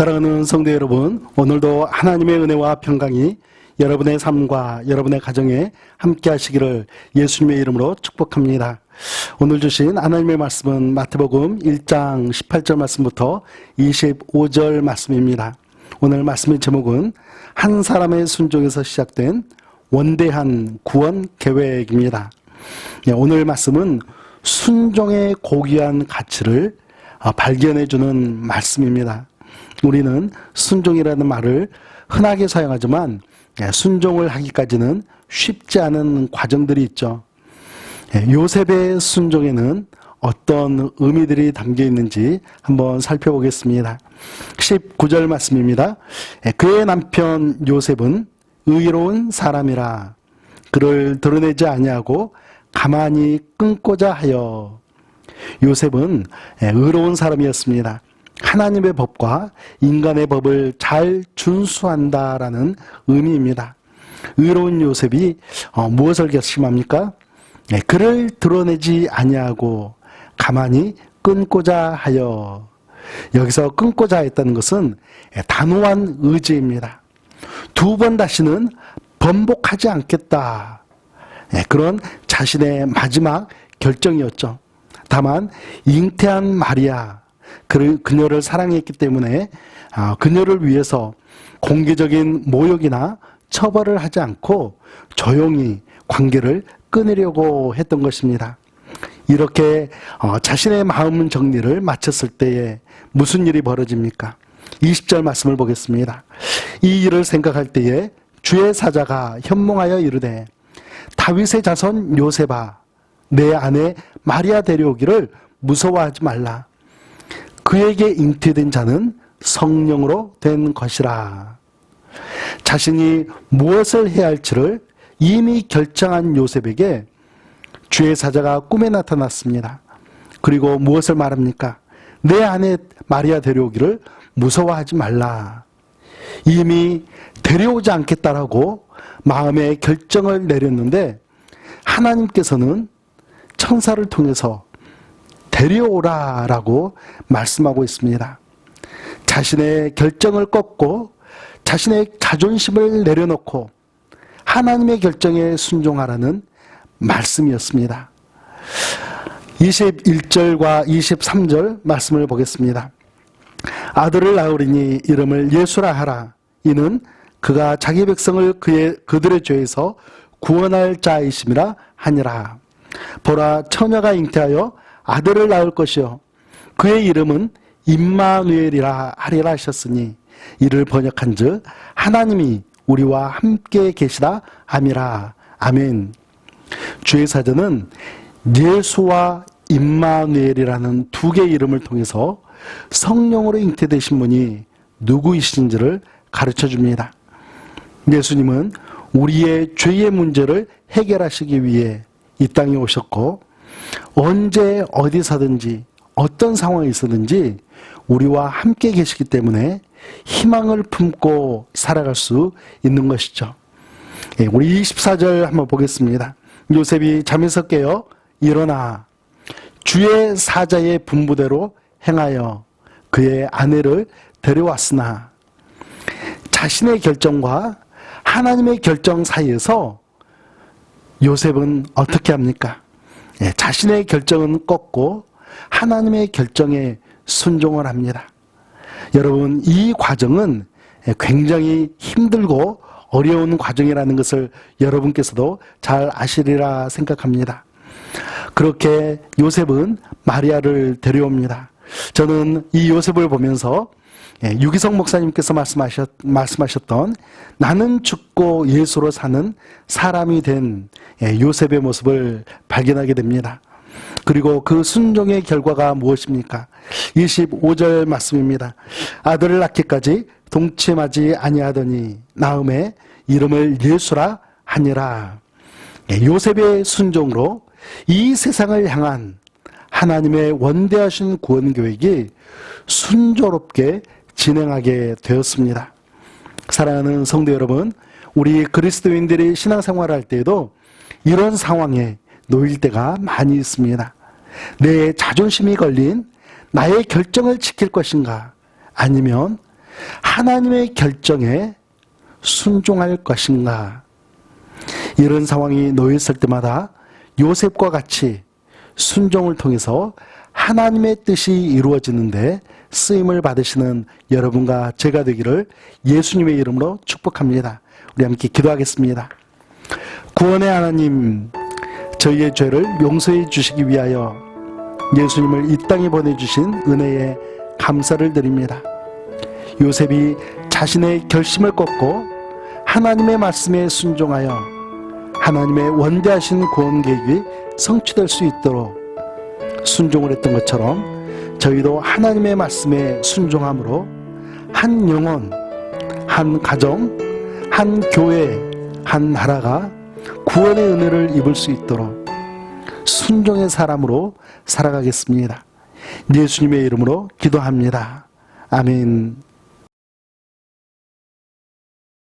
사랑하는 성도 여러분, 오늘도 하나님의 은혜와 평강이 여러분의 삶과 여러분의 가정에 함께 하시기를 예수님의 이름으로 축복합니다. 오늘 주신 하나님의 말씀은 마태복음 1장 18절 말씀부터 25절 말씀입니다. 오늘 말씀의 제목은 한 사람의 순종에서 시작된 원대한 구원 계획입니다. 예, 오늘 말씀은 순종의 고귀한 가치를 아, 발견해주는 말씀입니다. 우리는 순종이라는 말을 흔하게 사용하지만 예, 순종을 하기까지는 쉽지 않은 과정들이 있죠. 예, 요셉의 순종에는 어떤 의미들이 담겨 있는지 한번 살펴보겠습니다. 19절 말씀입니다. 예, 그의 남편 요셉은 의로운 사람이라 그를 드러내지 아니하고 가만히 끊고자 하여 요셉은 의로운 사람이었습니다. 하나님의 법과 인간의 법을 잘 준수한다라는 의미입니다. 의로운 요셉이 어, 무엇을 결심합니까? 네, 그를 드러내지 아니하고 가만히 끊고자 하여 여기서 끊고자 했다는 것은 단호한 의지입니다. 두 번 다시는 번복하지 않겠다. 네, 그런 자신의 마지막 결정이었죠. 다만 잉태한 마리아 그녀를 사랑했기 때문에 아, 그녀를 위해서 공개적인 모욕이나 처벌을 하지 않고 조용히 관계를 끊으려고 했던 것입니다. 이렇게 어, 자신의 마음 정리를 마쳤을 때에 무슨 일이 벌어집니까? 20절 말씀을 보겠습니다. 이 일을 생각할 때에 주의 사자가 현몽하여 이르되 다윗의 자손 요셉아 내 아내 마리아 데려오기를 무서워하지 말라. 그에게 잉태된 자는 성령으로 된 것이라. 자신이 무엇을 해야 할지를 이미 결정한 요셉에게 주의 사자가 꿈에 나타났습니다. 그리고 무엇을 말합니까? 내 아내 마리아 데려오기를 무서워하지 말라. 이미 데려오지 않겠다라고 마음의 결정을 내렸는데 하나님께서는 천사를 통해서 데려오라라고 말씀하고 있습니다. 자신의 결정을 꺾고 자신의 자존심을 내려놓고 하나님의 결정에 순종하라는 말씀이었습니다. 21절과 23절 말씀을 보겠습니다. 아들을 낳으리니 이름을 예수라 하라. 이는 그가 자기 백성을 그의, 그들의 죄에서 구원할 자이심이라 하니라. 보라 처녀가 잉태하여 아들을 낳을 것이요 그의 이름은 임마누엘이라 하리라 하셨으니 이를 번역한즉 하나님이 우리와 함께 계시다 아미라 아멘. 주의 사전은 예수와 임마누엘이라는 두 개의 이름을 통해서 성령으로 잉태되신 분이 누구이신지를 가르쳐 줍니다. 예수님은 우리의 죄의 문제를 해결하시기 위해 이 땅에 오셨고 언제 어디서든지 어떤 상황에 있었든지 우리와 함께 계시기 때문에 희망을 품고 살아갈 수 있는 것이죠. 예, 우리 24절 한번 보겠습니다. 요셉이 잠에서 깨어 일어나 주의 사자의 분부대로 행하여 그의 아내를 데려왔으나 자신의 결정과 하나님의 결정 사이에서 요셉은 어떻게 합니까? 예, 자신의 결정은 꺾고 하나님의 결정에 순종을 합니다. 여러분, 이 과정은 굉장히 힘들고 어려운 과정이라는 것을 여러분께서도 잘 아시리라 생각합니다. 그렇게 요셉은 마리아를 데려옵니다. 저는 이 요셉을 보면서 예, 유기성 목사님께서 말씀하셨, 말씀하셨던 나는 죽고 예수로 사는 사람이 된 예, 요셉의 모습을 발견하게 됩니다. 그리고 그 순종의 결과가 무엇입니까? 25절 말씀입니다. 아들을 낳기까지 동침하지 아니하더니 나음에 이름을 예수라 하니라. 예, 요셉의 순종으로 이 세상을 향한 하나님의 원대하신 구원 계획이 순조롭게 진행하게 되었습니다. 사랑하는 성도 여러분, 우리 그리스도인들이 신앙생활 할 때에도 이런 상황에 놓일 때가 많이 있습니다. 내 자존심이 걸린 나의 결정을 지킬 것인가? 아니면 하나님의 결정에 순종할 것인가? 이런 상황이 놓였을 때마다 요셉과 같이 순종을 통해서 하나님의 뜻이 이루어지는데 쓰임을 받으시는 여러분과 제가 되기를 예수님의 이름으로 축복합니다. 우리 함께 기도하겠습니다. 구원의 하나님, 저희의 죄를 용서해 주시기 위하여 예수님을 이 땅에 보내주신 은혜에 감사를 드립니다. 요셉이 자신의 결심을 꺾고 하나님의 말씀에 순종하여 하나님의 원대하신 구원 계획이 성취될 수 있도록 순종을 했던 것처럼 저희도 하나님의 말씀에 순종함으로 한 영혼, 한 가정, 한 교회, 한 나라가 구원의 은혜를 입을 수 있도록 순종의 사람으로 살아가겠습니다. 예수님의 이름으로 기도합니다. 아멘.